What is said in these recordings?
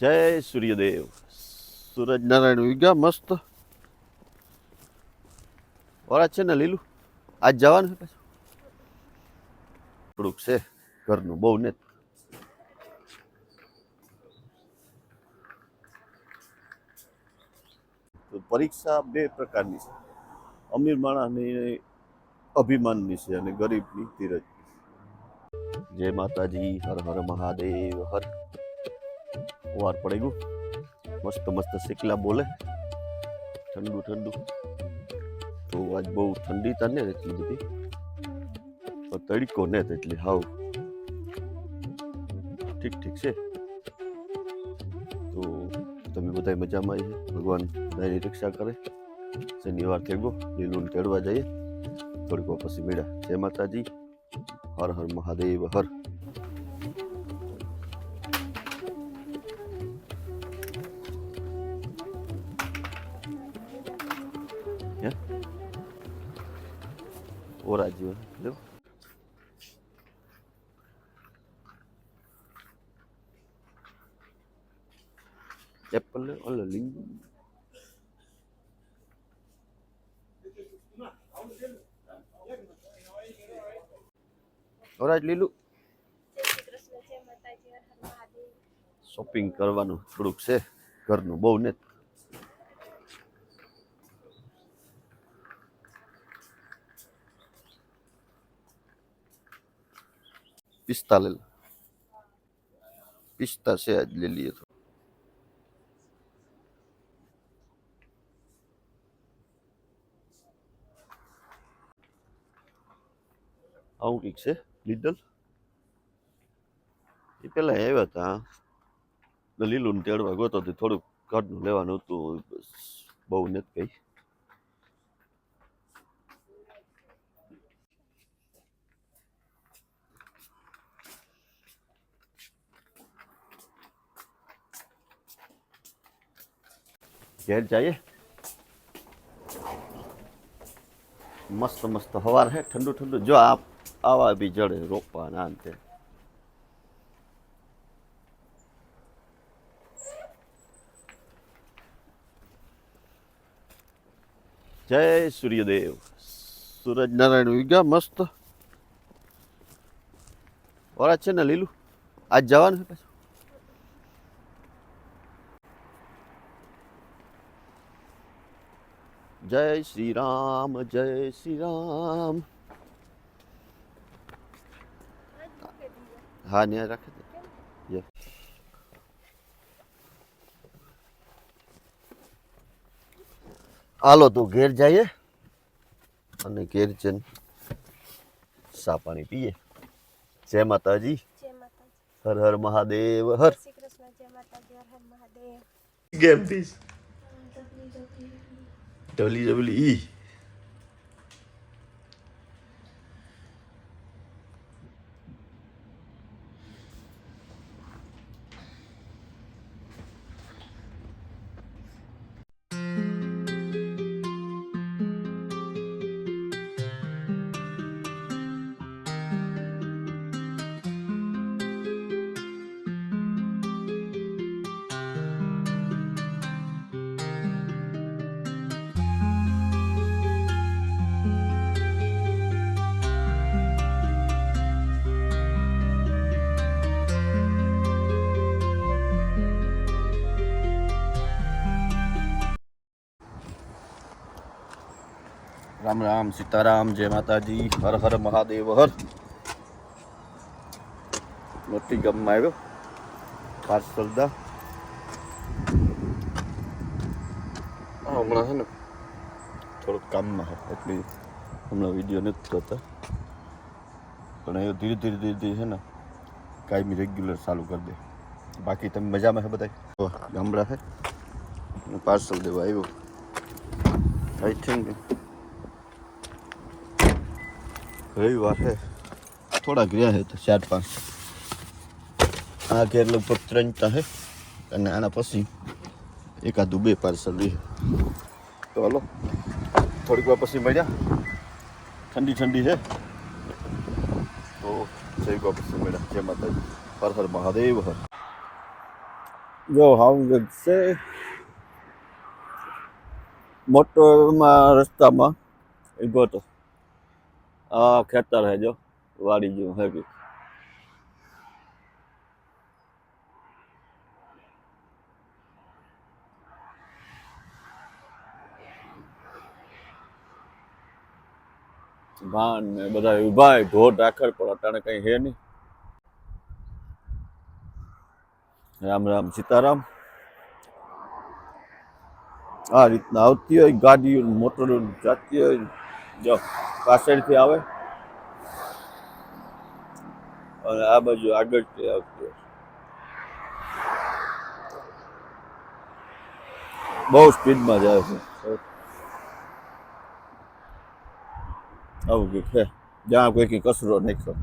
જય સૂર્યદેવ. સૂરજ નારાયણ વિગા મસ્ત. વરાજ છે ને લીલું? આજ જવાનું છે પાછું? થોડુંક છે ઘરનું, બહુ ને. પરીક્ષા બે પ્રકારની છે. અમીર માણસની અભિમાનની છે અને ગરીબની તીરજ જય માતાજી, હર હર મહાદેવ, હર વાર પડી ગયું મસ્ત મસ્ત શીકલા બોલે ઠંડુ ઠંડુ તો આજ બહુ ઠંડી તા ને એટલી બધી પણ તડકો ને એટલી હાવ ઠીક ઠીક છે તો તમે બધા મજામાં છે ભગવાન બધાની રક્ષા કરે શનિવાર થઈ ગયો લીલું તેડવા જઈએ થોડીક વાર પછી મેળા જય માતાજી હર હર મહાદેવ હર હે ઓરા જીવન લ્યો એપલ લે ઓલો લીંબુ ઓરાજ લીલું જય શ્રી કૃષ્ણ જય માતાજી હર હર મહાદેવ શોપિંગ કરવાનું થોડુંક છે ઘરનું બહુ ને પિસ્તા લે. પિસ્તા છે આજ લઈ લઈએ તો. આવું કંઈક છે? લીડલ એ પેલા આવ્યા હતા લીલું તેડવા ગયો તો થોડુંક કાઢનું લેવાનું હતું બહુ નથી કઈ. ઘેર જઈએ. મસ્ત મસ્ત હવાર હે, ઠંડુ ઠંડુ. જો આ, આવા બી જડે રોપા ના અંતે. જય સૂર્યદેવ. સૂરજ નારાયણ વિગા મસ્ત. ઓરા છે ને લીલું? આજ જવાનું છે પાછું? જય શ્રી રામ જય શ્રી રામ. હા ન્યા રાખે દે. હાલો તો ઘેર જઈએ અને ઘેર જઈને સા પાણી પીએ. જય માતાજી. હર હર મહાદેવ હર. જય શ્રી કૃષ્ણ જય માતાજી હર હર Mahadev. Game piece totally! Ram Ram Sitaram, જય માતાજી, હર હર મહાદેવ, હર. મોટી ગામમાં આવ્યો. પાર્સલદા હમણાં છે ને થોડુંક કામમાં એટલે હમણાં વીડિયો નથી કરતા પણ એ ધીરે ધીરે ધીરે ધીરે છે ને કાયમી રેગ્યુલર ચાલુ કરી દે. બાકી તમે મજામાં છે બધા ગામડા છે પાર્સલ દેવા આવ્યો. આઈ થિંક રવિવાર છે થોડા ગયા છે તો ચાર પાંચ. આ ઘેર લગભગ ત્રણ તા છે અને આના પછી એકાદું બે પાર્સલ રહે. તો હાલો, થોડીક વાર પછી મળ્યા. ઠંડી ઠંડી છે તો જય વાર પછી મળ્યા. જય માતાજી. હર હર મહાદેવ, હર. જો હાઉસ છે. મોટરમાં રસ્તામાં ઊભો તો આ ખેતર હે જો, વાડી જેવું હે કે ભાન ને બધા ઊભા ઢોર રાખડ પણ અટાણે કઈ હે નહીં. રામ રામ સીતારામ. આ રીતના આવતી હોય, ગાડીઓ મોટરો જાતી હોય જો, પાછળથી આવે. અને આ બાજુ આગળથી આવતી બહુ સ્પીડમાં જાય છે. આવું કંઈક છે. જ્યાં કોઈ કચરો નાખ્યો.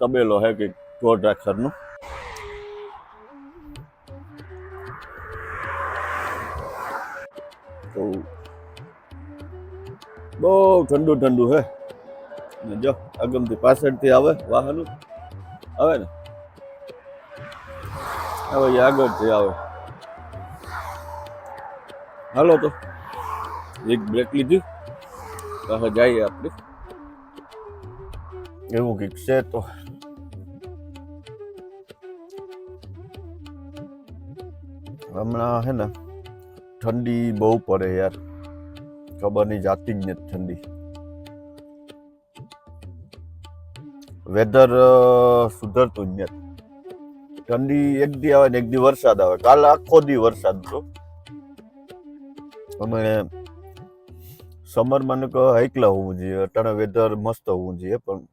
તબેલો હે કે ઢોર રાખડનું તો બહુ ઠંડુ ઠંડુ હે. ને જો આગમથી પાછળથી આવે વાહનો. આવે ને? હવે આગળથી આવે. હાલો તો. એક બ્રેક લીધી. હવે જઈએ આપણે. એવું કંઈક છે તો. હમણાં હે ને ઠંડી બહુ પડે યાર. ખબર નહીં, જાતી જ નથી ઠંડી. વેધર સુધરતું જ નથી. ઠંડી એક દી આવે ને એક દી વરસાદ આવે. કાલે આખો દી વરસાદ હતો. અમે સમરમાં ને હાઈકલા હોવું જોઈએ, અટાણે વેધર મસ્ત હોવું જોઈએ, પણ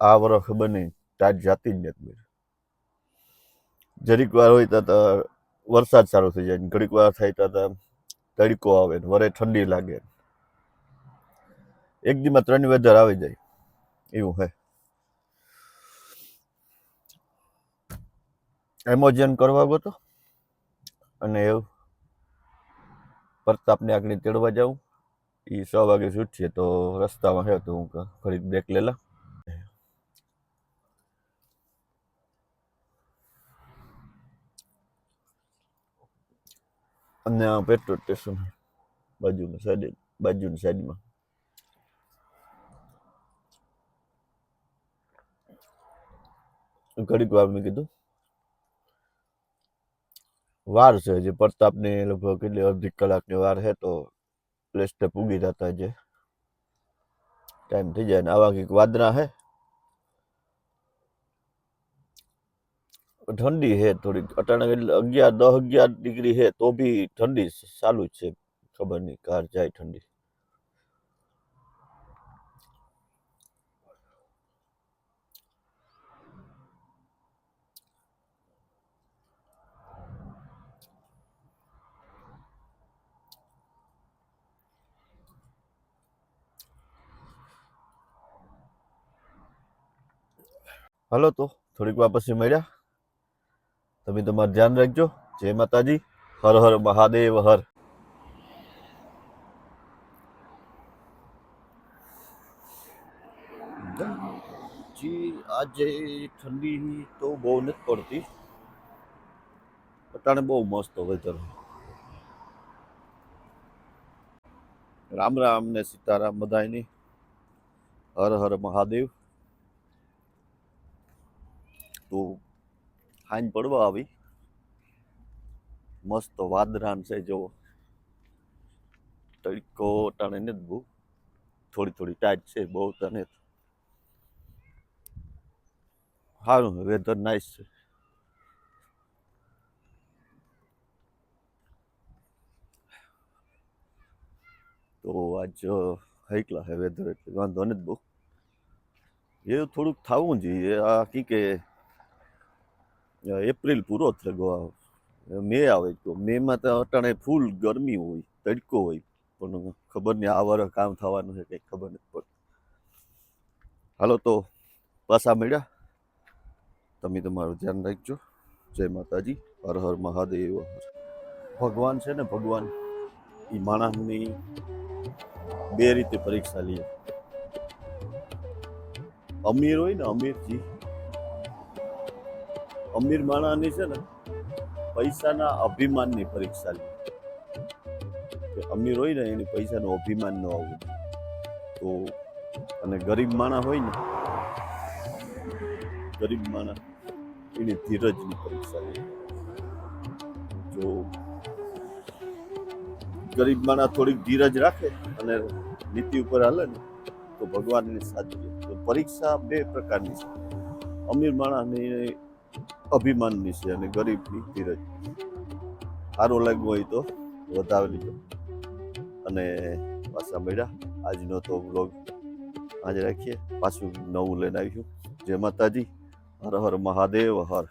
આ વરસ નહીં, તાજ જાતી જ નથી. જરીક વાર હોય તો વરસાદ સારો થઈ જાય ઘડીક વાર થાય ત્યાં તડકો આવે ને વરે ઠંડી લાગે. એક દીમાં ત્રણ વેધર આવી જાય. એવું હે. એમોજન કરવા ગયો અને એવું? પ્રતાપને આગળ તેડવા જાઉં? એ છ વાગે છૂટશે તો રસ્તામાં હે તો હું કહું, બ્રેક લેલા અને આ પેટ્રોલ સ્ટેશન બાજુની સાઈડ બાજુની સાઈડમાં ઘડીક વાર મેં કીધું. વાર છે હજી, પ્રતાપને લગભગ કેટલી અડધી કલાકની વાર છે તો પ્લેસ્ટે પૂગી જતા જે ટાઈમ થઈ જાય ને, આવા કંઈક વાદરા હે? ઠંડી હે થોડીક. અટાણે એટલે અગિયાર દસ અગિયાર ડિગ્રી હે તો બી ઠંડી ચાલુ જ છે. ખબર નહીં કાર જાય ઠંડી. હાલો તો, થોડીક વાર પછી મળ્યા. તમે તમારું ધ્યાન રાખજો. જય માતાજી. હર હર મહાદેવ, હર. આજે ઠંડી તો બહુ નથી પડતી. અટાણે બહુ મસ્ત વેધર રામ રામ ને સીતારામ બધાની હર હર મહાદેવ. તો હાંજ પડવા આવી. મસ્ત વાદરાન છે, જો. તડકો ટાણે નથી બહુ. થોડી થોડી ટાઈટ છે, બહુ તને સારું વેધર નાઇસ છે. તો આજ હાઈકલા હે વેધર એટલે વાંધો નથી બહુ. એ થોડુંક થવું જોઈએ, આ કી કે એપ્રિલ પૂરો થયો. મે આવે તો, મેમાં તો અટાણે ફૂલ ગરમી હોય, તડકો હોય. પણ ખબર નહીં, આ વર કામ થવાનું છે કંઈ ખબર નથી પડતી. હાલો તો, પાછા મળ્યા. તમે તમારું ધ્યાન રાખજો. જય માતાજી. હર હર મહાદેવ ભગવાન છે ને, ભગવાન. એ માણસની બે રીતે પરીક્ષા લઈએ અમીર હોય ને અમીરજી અમીર માણાની છે ને, પૈસાના અભિમાનની પરીક્ષા લે. અમીર હોય ને, એની પૈસાનો અભિમાન ન આવવું. તો અને ગરીબ માણા હોય ને, ગરીબ માણા, એની ધીરજની પરીક્ષા લે. જો ગરીબ માણા થોડીક ધીરજ રાખે અને નીતિ ઉપર હાલે ને, તો ભગવાન એની સાચી તો પરીક્ષા બે પ્રકારની છે. અમીર માણસની અભિમાનની છે અને ગરીબની ધીરજ. સારું લાગ્યું હોય તો વધાવી લીધો. અને પાછા મળ્યા. આજનો તો બ્લોગ આજે રાખીએ. પાછું નવું લઈને આવ્યું જય માતાજી. હર હર મહાદેવ, હર.